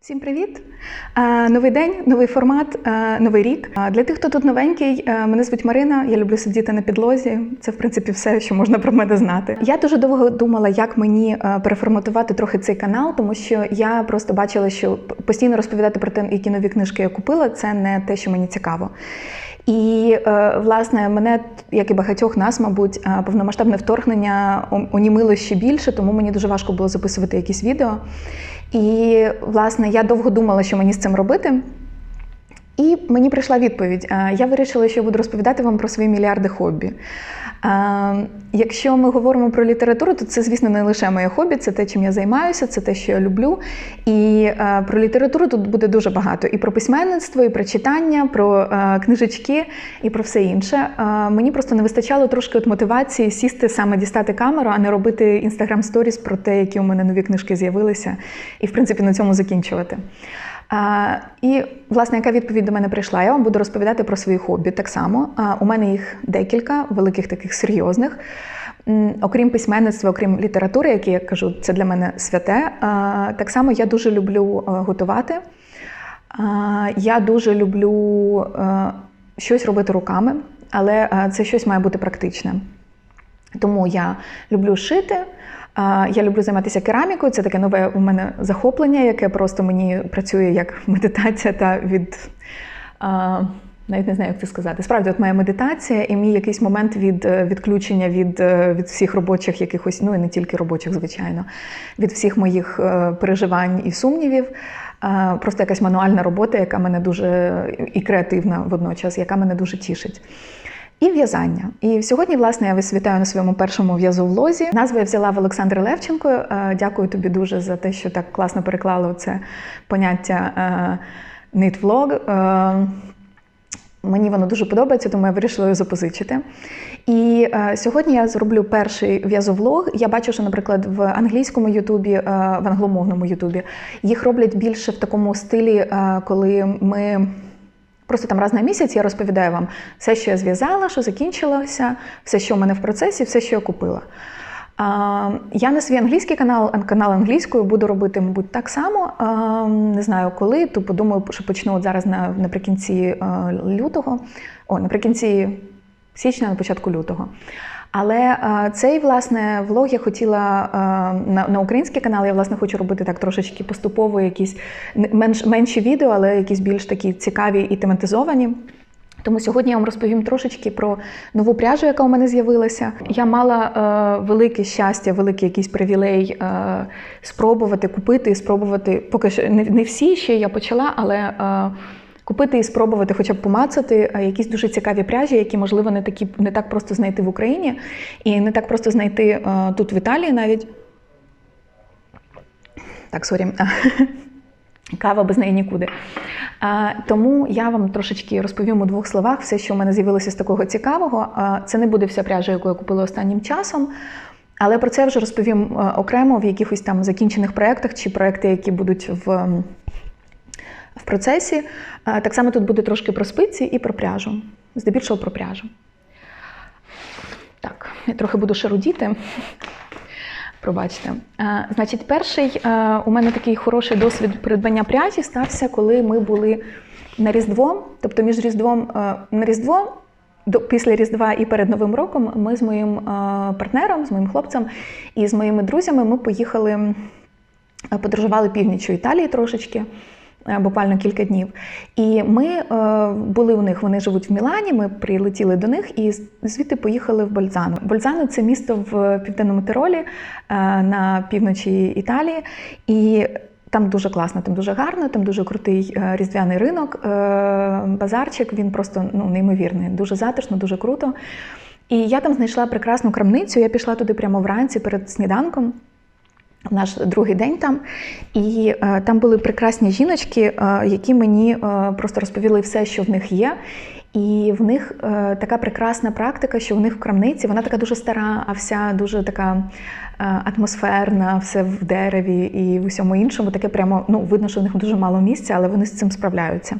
Всім привіт! Новий день, новий формат, новий рік. Для тих, хто тут новенький, мене звуть Марина. Я люблю сидіти на підлозі. Це в принципі все, що можна про мене знати. Я дуже довго думала, як мені переформатувати трохи цей канал, тому що я просто бачила, що постійно розповідати про те, які нові книжки я купила, це не те, що мені цікаво. І е, власне мене, як і багатьох нас, мабуть, е, повномасштабне вторгнення онімило ще більше, тому мені дуже важко було записувати якісь відео. І власне я довго думала, що мені з цим робити. І мені прийшла відповідь. Е, Я вирішила, що я буду розповідати вам про свої мільярди хобі. Е, Якщо ми говоримо про літературу, то це, звісно, не лише моє хобі, це те, чим я займаюся, це те, що я люблю. І е, про літературу тут буде дуже багато. І про письменництво, і про читання, про книжечки, і про все інше. Мені просто не вистачало трошки от мотивації сісти саме дістати камеру, а не робити інстаграм сторіс про те, які у мене нові книжки з'явилися, і в принципі на цьому закінчувати. І, власне, яка відповідь до мене прийшла? Я вам буду розповідати про свої хобі так само. У мене їх декілька, великих таких серйозних. Окрім письменництва, окрім літератури, які я кажу, це для мене святе. Так само я дуже люблю е, готувати. Я дуже люблю е, щось робити руками, але е, це щось має бути практичне. Тому я люблю шити. Я люблю займатися керамікою. Це таке нове у мене захоплення, яке просто мені працює як медитація та від. Навіть не знаю, як це сказати. Справді, от моя медитація і мій якийсь момент від е, відключення від, е, від всіх робочих якихось, ну і не тільки робочих, звичайно, від всіх моїх е, переживань і сумнівів. Просто якась мануальна робота, яка мене дуже і креативна водночас, яка мене дуже тішить. І в'язання. І сьогодні, власне, я вас вітаю на своєму першому в'язовлозі. Назву я взяла в Олександра Левченко. Е, Дякую тобі дуже за те, що так класно переклала це поняття е, knit-vlog. Е, Мені воно дуже подобається, тому я вирішила його запозичити. І е, сьогодні я зроблю перший в'язовлог. Я бачу, що, наприклад, в англійському Ютубі, е, в англомовному Ютубі їх роблять більше в такому стилі, е, коли ми. Просто там раз на місяць я розповідаю вам все, що я зв'язала, що закінчилося, все, що в мене в процесі, все, що я купила. Я на свій англійський канал, ан- канал англійською буду робити, мабуть, так само. Не знаю коли, то подумаю, що почну от зараз на, наприкінці е, лютого, о, наприкінці січня, на початку лютого. Але е, цей власне влог я хотіла е, на, на український канал. Я власне хочу робити так трошечки поступово, якісь менш менші відео, але якісь більш такі цікаві і тематизовані. Тому сьогодні я вам розповім трошечки про нову пряжу, яка у мене з'явилася. Я мала е, велике щастя, великий якийсь привілей е, спробувати купити спробувати. Поки що не, не всі ще я почала, але е, купити і спробувати, хоча б помацати е, якісь дуже цікаві пряжі, які можливо не такі не так просто знайти в Україні, і не так просто знайти е, тут в Італії навіть. Так, сорі. Кава без неї нікуди. А, Тому я вам трошечки розповім у двох словах все, що в мене з'явилося з такого цікавого. А, Це не буде вся пряжа, яку я купила останнім часом. Але про це вже розповім е, окремо в якихось там закінчених проєктах чи проєкти, які будуть в, в процесі. Так само тут буде трошки про спиці і про пряжу. Здебільшого про пряжу. Так, я трохи буду шарудіти. Пробачте. Е, Значить, перший е, у мене такий хороший досвід придбання пряжі стався, коли ми були на Різдво. Тобто між Різдвом е, на Різдво, до, після Різдва і перед Новим роком ми з моїм е, партнером, з моїм хлопцем і з моїми друзями ми поїхали, е, подорожували північю Італії трошечки. Е, Буквально кілька днів. І ми е, були у них, вони живуть в Мілані, ми прилетіли до них і звідти поїхали в Бользано. Бользано це місто в південному Тиролі е, на півночі Італії. І там дуже класно, там дуже гарно, там дуже крутий різдвяний ринок, базарчик. Він просто ну, неймовірний, дуже затишно, дуже круто. І я там знайшла прекрасну крамницю. Я пішла туди прямо вранці перед сніданком. Наш другий день там, і е, там були прекрасні жіночки, е, які мені е, просто розповіли все, що в них є. І в них е, така прекрасна практика, що в них в крамниці вона така дуже стара, а вся дуже така е, атмосферна, все в дереві і в усьому іншому. Таке прямо ну видно, що в них дуже мало місця, але вони з цим справляються.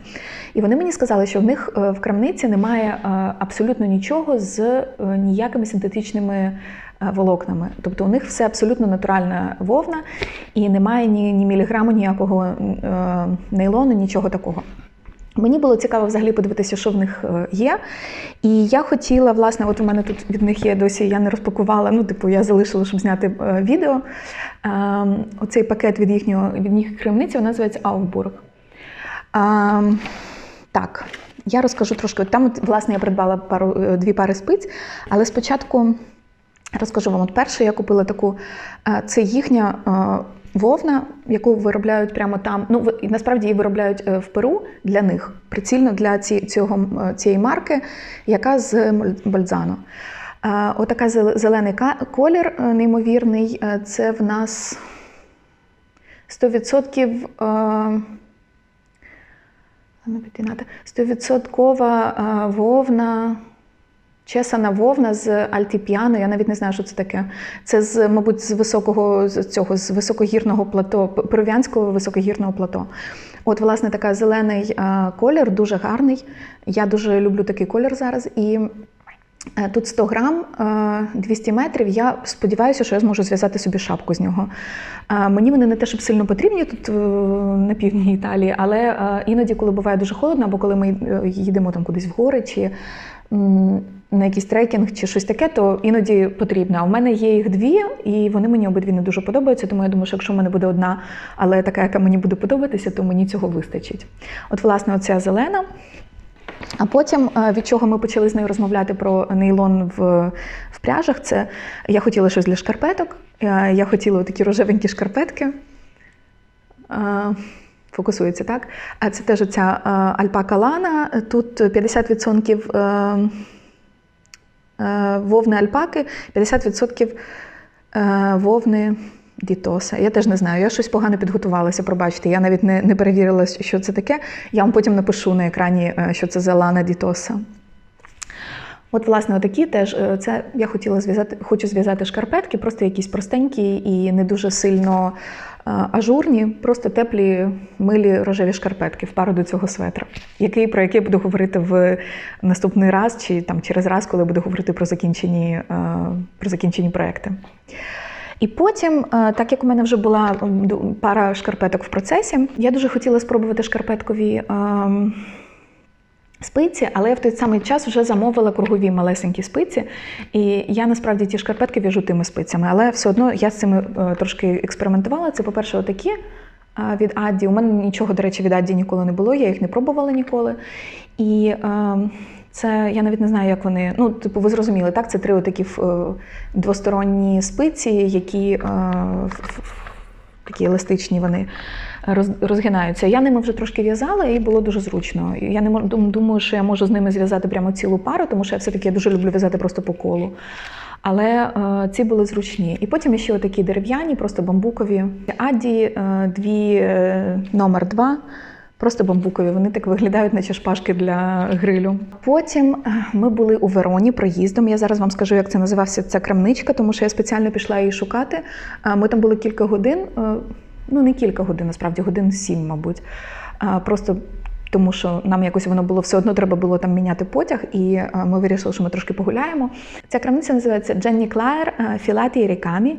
І вони мені сказали, що в них е, в крамниці немає е, абсолютно нічого з е, ніякими синтетичними волокнами. Тобто у них все абсолютно натуральна вовна і немає ні, ні міліграму ніякого е, нейлону, нічого такого. Мені було цікаво взагалі подивитися, що в них е, є. І я хотіла, власне, от у мене тут від них є досі, я не розпакувала, ну, типу, я залишила, щоб зняти е, відео. Ем, Оцей пакет від їхнього від їх крамниці, вона називається Аугбург. Ем, Так, я розкажу трошки. Там, власне, я придбала пару, е, дві пари спиць, але спочатку розкажу вам. От перше, я купила таку, е, це їхня е, вовна, яку виробляють прямо там. Ну, насправді її виробляють е, в Перу для них, прицільно для цього, цієї марки, яка з. Е, Отака зелений колір неймовірний. Це в нас 100% е, Ну, пітінати. Стовідсоткова вовна, чесана вовна з альтіпіано. Я навіть не знаю, що це таке. Це з, мабуть, з високого з цього з високогірного плато, перув'янського високогірного плато. От, власне, така зелений е, колір, дуже гарний. Я дуже люблю такий колір зараз. І Е, Тут 100 грам, е, 200 метрів. Я сподіваюся, що я зможу зв'язати собі шапку з нього. Е, Мені вони не те, щоб сильно потрібні тут е, на півдні Італії, але е, іноді, коли буває дуже холодно, або коли ми е, їдемо там кудись в гори чи на якийсь трекінг чи щось таке, то іноді потрібно. А у мене є їх дві, і вони мені обидві не дуже подобаються. Тому я думаю, що якщо в мене буде одна, але така, яка мені буде подобатися, то мені цього вистачить. От, власне, оця зелена. А потім, е, від чого ми почали з нею розмовляти про нейлон в, в пряжах, це я хотіла щось для шкарпеток. Е, Я хотіла такі рожевенькі шкарпетки. Фокусується, так? А це теж ця е, альпака лана. Тут 50% е, е, вовни альпаки, 50% е, вовни Дітоса. Я теж не знаю. Я щось погано підготувалася, пробачте. Я навіть не, не перевірила, що це таке. Я вам потім напишу на екрані, що це за Лана Дітоса. От, власне, отакі теж це я хотіла зв'язати, хочу зв'язати шкарпетки, просто якісь простенькі і не дуже сильно е, ажурні, просто теплі, милі рожеві шкарпетки в пару до цього светра, який, про який я буду говорити в наступний раз чи там через раз, коли буду говорити про закінчені, е, про закінчені проекти. І потім, е, так як у мене вже була пара шкарпеток в процесі, я дуже хотіла спробувати шкарпеткові ем, спиці, але я в той самий час вже замовила кругові малесенькі спиці. І я насправді ті шкарпетки в'яжу тими спицями, але все одно я з цими е, трошки експериментувала. Це, по-перше, отакі. е, Від Адді. У мене нічого, до речі, від Адді ніколи не було, я їх не пробувала ніколи. І е, це я навіть не знаю, як вони. Ну, типу, ви зрозуміли, так? Це три отакі двосторонні спиці, які в- такі еластичні вони розгинаються. Я ними вже трошки в'язала, і було дуже зручно. Я не думаю, що я можу з ними зв'язати прямо цілу пару, тому що я все-таки дуже люблю в'язати просто по колу. Але е, ці були зручні. І потім ще такі дерев'яні, просто бамбукові. Аді е, дві е, номер два. Просто бамбукові, вони так виглядають, наче шпажки для грилю. Потім е, ми були у Вероні проїздом. Я зараз вам скажу, як це називався ця крамничка, тому що я спеціально пішла її шукати. Е, Ми там були кілька годин, е, ну не кілька годин, насправді годин сім, мабуть. Просто тому що нам якось воно було все одно треба було там міняти потяг, і ми вирішили, що ми трошки погуляємо. Ця крамниця називається Дженні Клаєр Філаті Рікамі.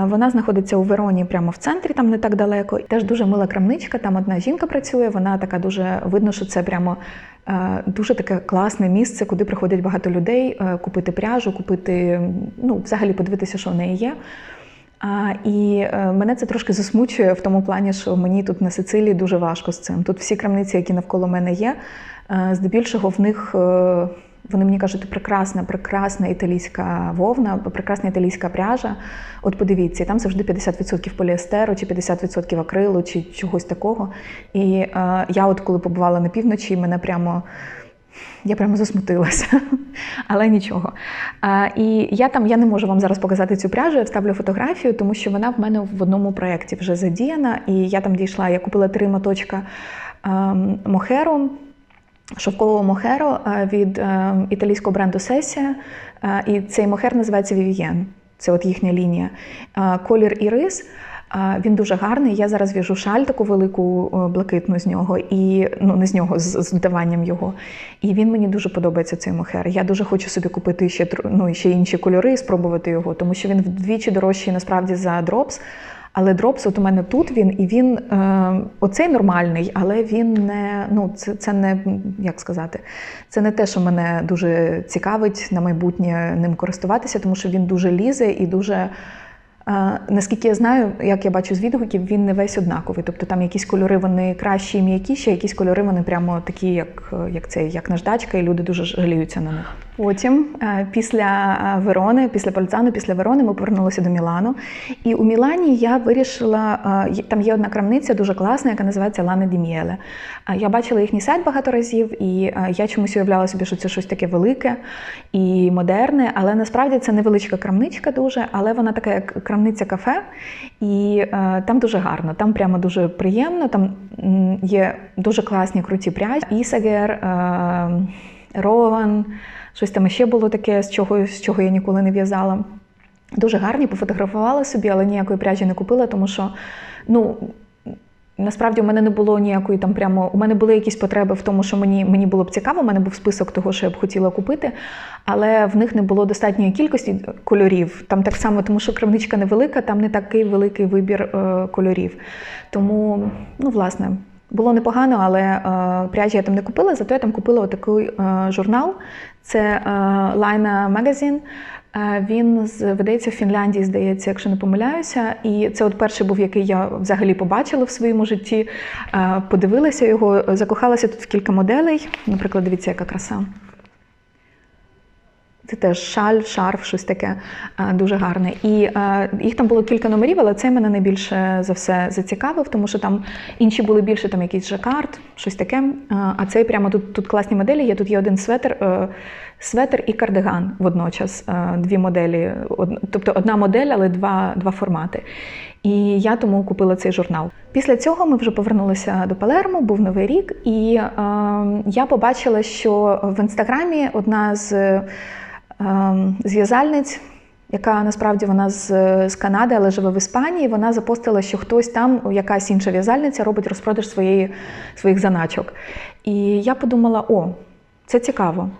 Вона знаходиться у Вероні прямо в центрі, там не так далеко. Теж дуже мила крамничка. Там одна жінка працює. Вона така дуже видно, що це прямо е, дуже таке класне місце, куди приходять багато людей е, купити пряжу, купити, ну, взагалі подивитися, що в неї є. А, і е, мене це трошки засмучує в тому плані, що мені тут на Сицилії дуже важко з цим. Тут всі крамниці, які навколо мене є, здебільшого в них. Е, Вони мені кажуть, прекрасна, прекрасна італійська вовна, прекрасна італійська пряжа. От подивіться, там завжди 50% поліестеру, чи 50% акрилу, чи чогось такого. І е, я, от коли побувала на півночі, мене прямо я прямо засмутилася, але нічого. А, і я там я не можу вам зараз показати цю пряжу, я вставлю фотографію, тому що вона в мене в одному проєкті вже задіяна. І я там дійшла, я купила три моточка ем, мохеру, шовкового мохеру е, від ем, італійського бренду Сесія. Е, і цей мохер називається Vivien. Це от їхня лінія. Е, колір ірис. А, Він дуже гарний. Я зараз в'яжу шаль таку велику е, блакитну з нього, і ну не з нього, з, з додаванням його. І він мені дуже подобається цей мохер. Я дуже хочу собі купити ще ну, ще інші кольори і спробувати його, тому що він вдвічі дорожчий насправді за дропс. Але дропс, от у мене тут він, і він е, оцей нормальний, але він не ну це, це не як сказати, це не те, що мене дуже цікавить на майбутнє ним користуватися, тому що він дуже лізе і дуже. Е, наскільки я знаю, як я бачу з відгуків, він не весь однаковий. Тобто там якісь кольори вони кращі і м'якіші, а якісь кольори вони прямо такі, як, як цей, як наждачка, і люди дуже жаліються на них. Потім, е, після е, Верони, після Польцану, після Верони, ми повернулися до Мілану. І у Мілані я вирішила, е, там є одна крамниця дуже класна, яка називається Лане Ді Міеле. Е, Я бачила їхній сайт багато разів, і я чомусь уявляла собі, що це щось таке велике і модерне, але насправді це невеличка крамничка дуже, але вона така як крамниця кафе, і там дуже гарно, там прямо дуже приємно. Там є дуже класні круті пряжі. Ісагер, Рован, щось там ще було таке, з чого, з чого я ніколи не в'язала. Дуже гарні, пофотографувала собі, але ніякої пряжі не купила, тому що ну. Насправді у мене не було ніякої там прямо. У мене були якісь потреби в тому, що мені, мені було б цікаво. У мене був список того, що я б хотіла купити, але в них не було достатньої кількості кольорів. Там так само, тому що крамничка невелика, там не такий великий вибір е, кольорів. Тому, ну, власне, було непогано, але е, пряжі я там не купила, зато я там купила отакий е, журнал. Це Line Magazine. Е, Він з- видається в Фінляндії, здається, якщо не помиляюся. І це от перший був, який я взагалі побачила в своєму житті. Подивилася його, закохалася тут в кілька моделей. Наприклад, дивіться, яка краса. Це теж шаль, шарф, щось таке е, дуже гарне. І е, їх там було кілька номерів, але цей мене найбільше за все зацікавив, тому що там інші були більше там якийсь жакард, щось таке. Е, а цей прямо тут, тут класні моделі. Є тут є один светр, е, светр і кардиган водночас. Е, дві моделі, тобто одна модель, але два, два формати. І я тому купила цей журнал. Після цього ми вже повернулися до Палермо, був новий рік, і е, я побачила, що в інстаграмі одна з е, зв'язальниць, яка насправді вона з, з Канади, але живе в Іспанії. Вона запостила, що хтось там, якась інша в'язальниця, робить розпродаж своєї, своїх заначок. І я подумала: о, це цікаво.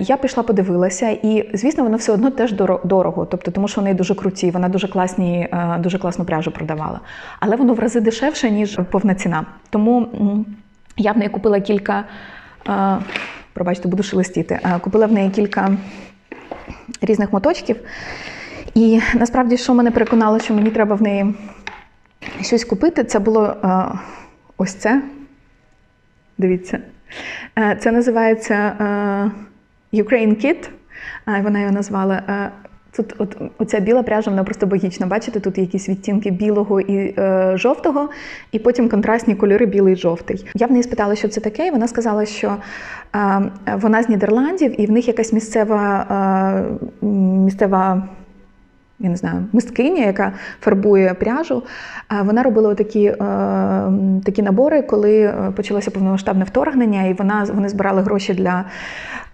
Я пішла, подивилася, і звісно, воно все одно теж дорого, тобто, тому що вони дуже круті, вона дуже класні, е, дуже класну пряжу продавала. Але воно в рази дешевше, ніж повна ціна. Тому я в неї купила кілька. е, Пробачте, буду шелестіти. Е, Купила в неї кілька різних моточків. І насправді, що мене переконало, що мені треба в неї щось купити, це було ось це. Дивіться. Е, Це називається е, Ukraine Kit. Е, Вона його назвала. Тут от, оця біла пряжа, вона просто богічна. Бачите, тут якісь відтінки білого і е, жовтого, і потім контрастні кольори білий і жовтий. Я в неї спитала, що це таке, і вона сказала, що е, вона з Нідерландів, і в них якась місцева, е, місцева я не знаю, мисткиня, яка фарбує пряжу. Вона робила такі, е, такі набори, коли е, почалося повномасштабне вторгнення, і вона вони збирали гроші для,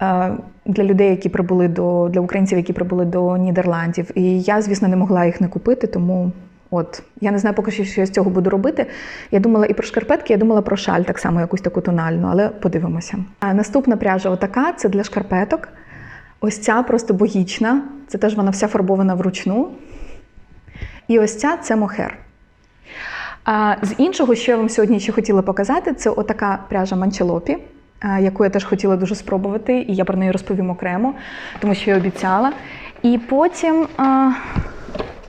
е, для людей, які прибули до для українців, які прибули до Нідерландів. І я, звісно, не могла їх не купити, тому. От, я не знаю поки що, що я з цього буду робити. Я думала і про шкарпетки, я думала про шаль, так само якусь таку тональну, але подивимося. А наступна пряжа отака, це для шкарпеток. Ось ця просто богічна. Це теж вона вся фарбована вручну. І ось ця це мохер. А з іншого, що я вам сьогодні ще хотіла показати, це отака пряжа манчелопі, яку я теж хотіла дуже спробувати, і я про неї розповім окремо, тому що я обіцяла. І потім а,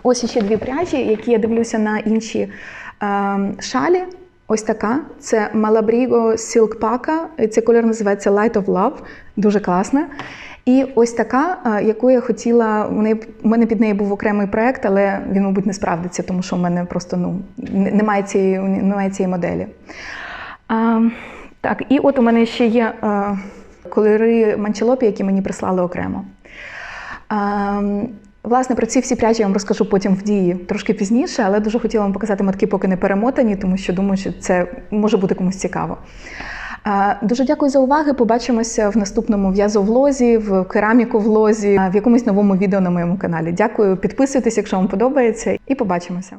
ось ще дві пряжі, які я дивлюся на інші а, шалі. Ось така. Це Malabrigo Silk Paca. і Цей колір називається Light of Love. Дуже класна. І ось така, яку я хотіла. У мене під нею був окремий проект, але він, мабуть, не справдиться, тому що в мене просто ну, немає цієї, немає цієї моделі. А, так, і от у мене ще є а, кольори манчелопі, які мені прислали окремо. А, Власне, про ці всі пряжі я вам розкажу потім в дії трошки пізніше, але дуже хотіла вам показати матки, поки не перемотані, тому що думаю, що це може бути комусь цікаво. Дуже дякую за уваги. Побачимося в наступному в'язовлозі, в кераміку в а, в якомусь новому відео на моєму каналі. Дякую, підписуйтесь, якщо вам подобається, і побачимося.